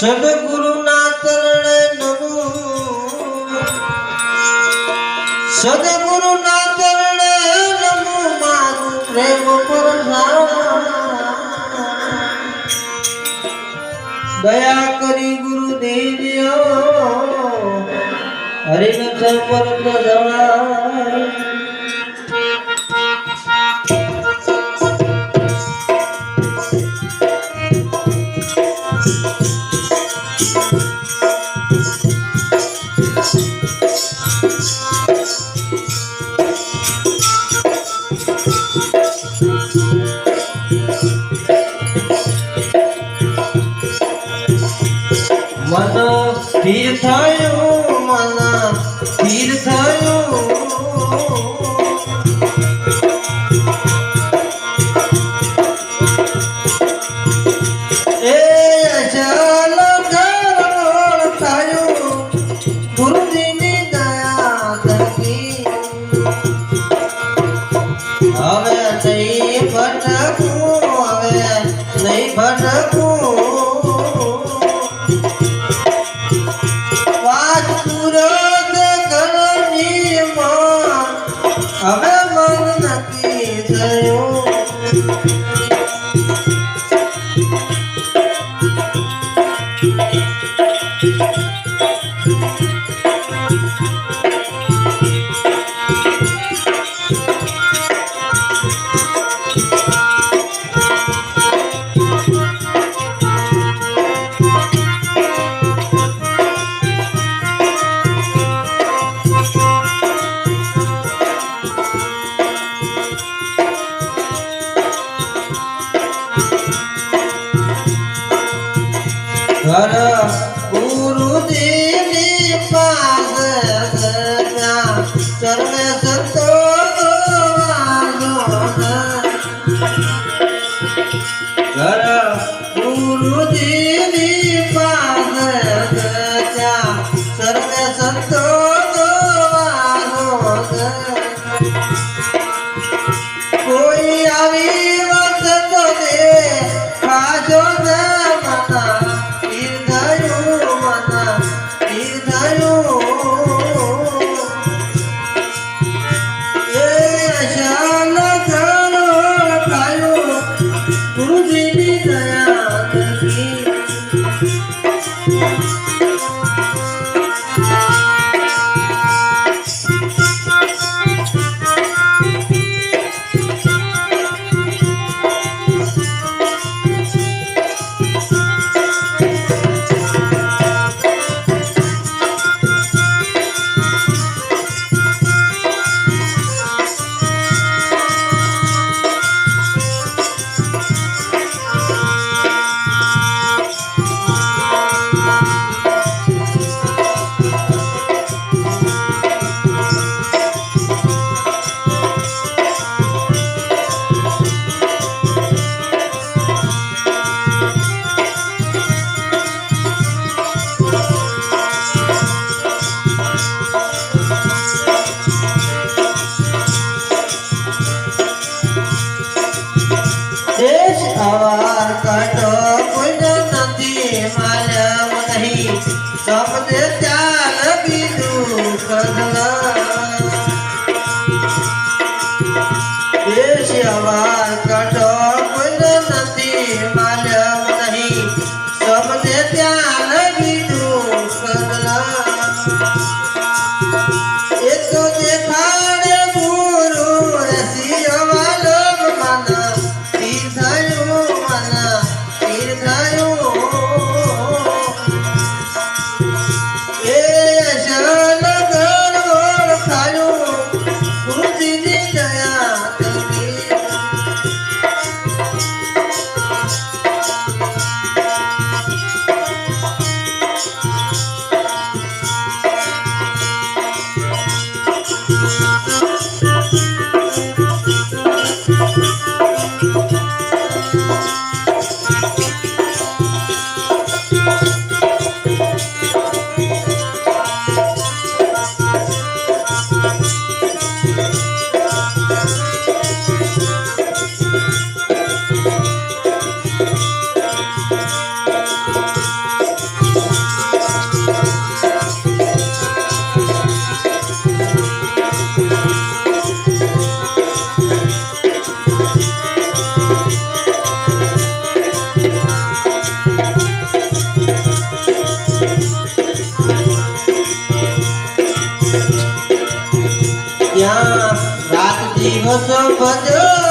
સદગુરુના ચરણે નમો સદગુરુના ચરણે નમો મારું પ્રેમ દયા કરી ગુરુદેવ હરિન સંપર્ક જણાય मन तीर्थायो আমি સપને ચાલ બીજું કરના દિવસ ભજો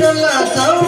ಕಲ ಸೌ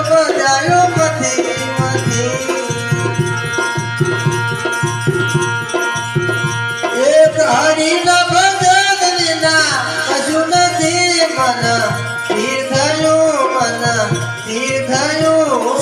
તીર્થયો